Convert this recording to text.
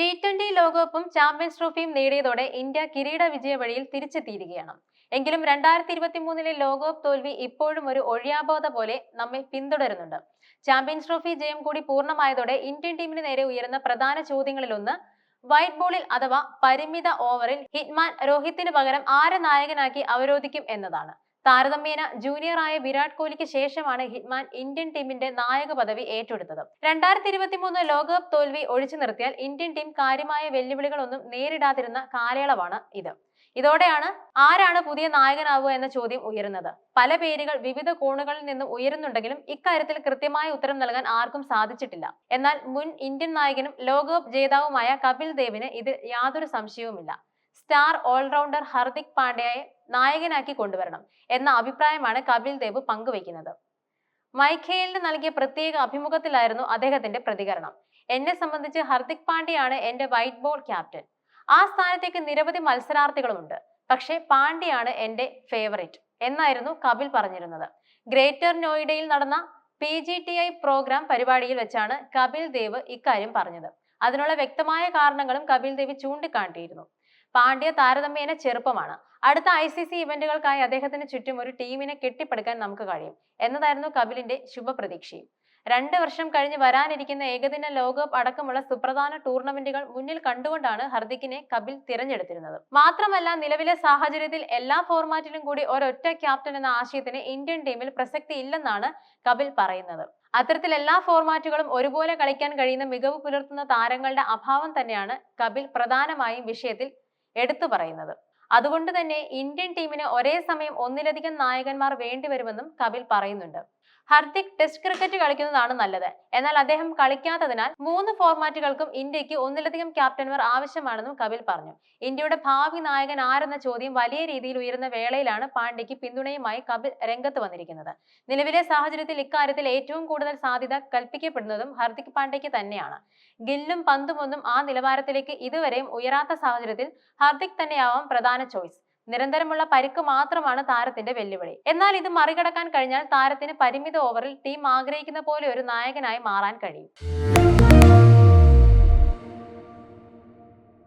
T twenty ലോകകപ്പും champions ട്രോഫിയും നേടിയതോടെ ഇന്ത്യ കിരീട വിജയ വഴിയിൽ തിരിച്ചെത്തിയിരിക്കുകയാണ്. എങ്കിലും രണ്ടായിരത്തി ഇരുപത്തി മൂന്നിലെ ലോകകപ്പ് തോൽവി ഇപ്പോഴും ഒരു ഒഴിയാബോധ പോലെ നമ്മെ പിന്തുടരുന്നുണ്ട്. ചാമ്പ്യൻസ് ട്രോഫി ജയം കൂടി പൂർണമായതോടെ ഇന്ത്യൻ ടീമിന് നേരെ ഉയരുന്ന പ്രധാന ചോദ്യങ്ങളിലൊന്ന് വൈറ്റ് ബോളിൽ അഥവാ പരിമിത ഓവറിൽ ഹിറ്റ്മാൻ രോഹിത്തിന് പകരം ആരെ നായകനാക്കി അവരോധിക്കും എന്നതാണ്. താരതമ്യേന ജൂനിയറായ വിരാട് കോഹ്ലിക്ക് ശേഷമാണ് ഹിറ്റ്മാൻ ഇന്ത്യൻ ടീമിന്റെ നായക പദവി ഏറ്റെടുത്തത്. രണ്ടായിരത്തി ഇരുപത്തി മൂന്ന് ലോകകപ്പ് തോൽവി ഒഴിച്ചു നിർത്തിയാൽ ഇന്ത്യൻ ടീം കാര്യമായ വെല്ലുവിളികളൊന്നും നേരിടാതിരുന്ന കാലയളവാണ് ഇത്. ഇതോടെയാണ് ആരാണ് പുതിയ നായകനാവുക എന്ന ചോദ്യം ഉയരുന്നത്. പല പേരുകൾ വിവിധ കോണുകളിൽ നിന്നും ഉയരുന്നുണ്ടെങ്കിലും ഇക്കാര്യത്തിൽ കൃത്യമായ ഉത്തരം നൽകാൻ ആർക്കും സാധിച്ചിട്ടില്ല. എന്നാൽ മുൻ ഇന്ത്യൻ നായകനും ലോകകപ്പ് ജേതാവുമായ കപിൽ ദേവിന് ഇത് യാതൊരു സംശയവുമില്ല. സ്റ്റാർ ഓൾറൗണ്ടർ ഹർദിക് പാണ്ഡ്യയെ നായകനാക്കി കൊണ്ടുവരണം എന്ന അഭിപ്രായമാണ് കപിൽ ദേവ് പങ്കുവയ്ക്കുന്നത്. മൈഖേലിന് നൽകിയ പ്രത്യേക അഭിമുഖത്തിലായിരുന്നു അദ്ദേഹത്തിന്റെ പ്രതികരണം. എന്നെ സംബന്ധിച്ച് ഹർദിക് പാണ്ഡ്യയാണ് എന്റെ വൈറ്റ് ബോൾ ക്യാപ്റ്റൻ ആ സ്ഥാനത്തേക്ക് നിരവധി മത്സരാർത്ഥികളുമുണ്ട്. പക്ഷേ പാണ്ഡ്യയാണ് എന്റെ ഫേവറേറ്റ് എന്നായിരുന്നു കപിൽ പറഞ്ഞിരുന്നത്. ഗ്രേറ്റർ നോയിഡയിൽ നടന്ന P G T I program പരിപാടിയിൽ വെച്ചാണ് കപിൽ ദേവ് ഇക്കാര്യം പറഞ്ഞത്. അതിനുള്ള വ്യക്തമായ കാരണങ്ങളും കപിൽ ദേവ് ചൂണ്ടിക്കാട്ടിയിരുന്നു. പാണ്ഡ്യ താരതമ്യേന ചെറുപ്പമാണ്. അടുത്ത ഐ സി സി ഇവന്റുകൾക്കായി അദ്ദേഹത്തിന് ചുറ്റും ഒരു ടീമിനെ കെട്ടിപ്പടുക്കാൻ നമുക്ക് കഴിയും എന്നതായിരുന്നു കപിലിന്റെ ശുഭപ്രതീക്ഷയും. രണ്ട് വർഷം കഴിഞ്ഞ് വരാനിരിക്കുന്ന ഏകദിന ലോകകപ്പ് അടക്കമുള്ള സുപ്രധാന ടൂർണമെന്റുകൾ മുന്നിൽ കണ്ടുകൊണ്ടാണ് ഹർദിക്കിനെ കപിൽ തിരഞ്ഞെടുത്തിരുന്നത്. മാത്രമല്ല നിലവിലെ സാഹചര്യത്തിൽ എല്ലാ ഫോർമാറ്റിലും കൂടി ഒരൊറ്റ ക്യാപ്റ്റൻ എന്ന ആശയത്തിന് ഇന്ത്യൻ ടീമിൽ പ്രസക്തി ഇല്ലെന്നാണ് കപിൽ പറയുന്നത്. അത്തരത്തിൽ എല്ലാ ഫോർമാറ്റുകളും ഒരുപോലെ കളിക്കാൻ കഴിയുന്ന മികവ് പുലർത്തുന്ന താരങ്ങളുടെ അഭാവം തന്നെയാണ് കപിൽ പ്രധാനമായും വിഷയത്തിൽ എടുത്തു പറയുന്നത്. അതുകൊണ്ട് തന്നെ ഇന്ത്യൻ ടീമിന് ഒരേ സമയം ഒന്നിലധികം നായകന്മാർ വേണ്ടിവരുമെന്നും കപിൽ പറയുന്നുണ്ട്. ഹർദിക് ടെസ്റ്റ് ക്രിക്കറ്റ് കളിക്കുന്നതാണ് നല്ലത്. എന്നാൽ അദ്ദേഹം കളിക്കാത്തതിനാൽ മൂന്ന് ഫോർമാറ്റുകൾക്കും ഇന്ത്യയ്ക്ക് ഒന്നിലധികം ക്യാപ്റ്റന്മാർ ആവശ്യമാണെന്നും കപിൽ പറഞ്ഞു. ഇന്ത്യയുടെ ഭാവി നായകൻ ആരെന്ന ചോദ്യം വലിയ രീതിയിൽ ഉയരുന്ന വേളയിലാണ് പാണ്ഡ്യയ്ക്ക് പിന്തുണയുമായി കപിൽ രംഗത്ത് വന്നിരിക്കുന്നത്. നിലവിലെ സാഹചര്യത്തിൽ ഇക്കാര്യത്തിൽ ഏറ്റവും കൂടുതൽ സാധ്യത കൽപ്പിക്കപ്പെടുന്നതും ഹർദിക് പാണ്ഡ്യയ്ക്ക് തന്നെയാണ്. ഗില്ലും പന്തുമൊന്നും ആ നിലവാരത്തിലേക്ക് ഇതുവരെയും ഉയരാത്ത സാഹചര്യത്തിൽ ഹർദിക് തന്നെയാവാം പ്രധാന ചോയ്സ് നിരന്തരമുള്ള പരിക്ക് മാത്രമാണ് താരത്തിന്റെ വെല്ലുവിളി. എന്നാൽ ഇത് മറികടക്കാൻ കഴിഞ്ഞാൽ താരത്തിന് പരിമിത ഓവറിൽ ടീം ആഗ്രഹിക്കുന്ന പോലെ ഒരു നായകനായി മാറാൻ കഴിയും.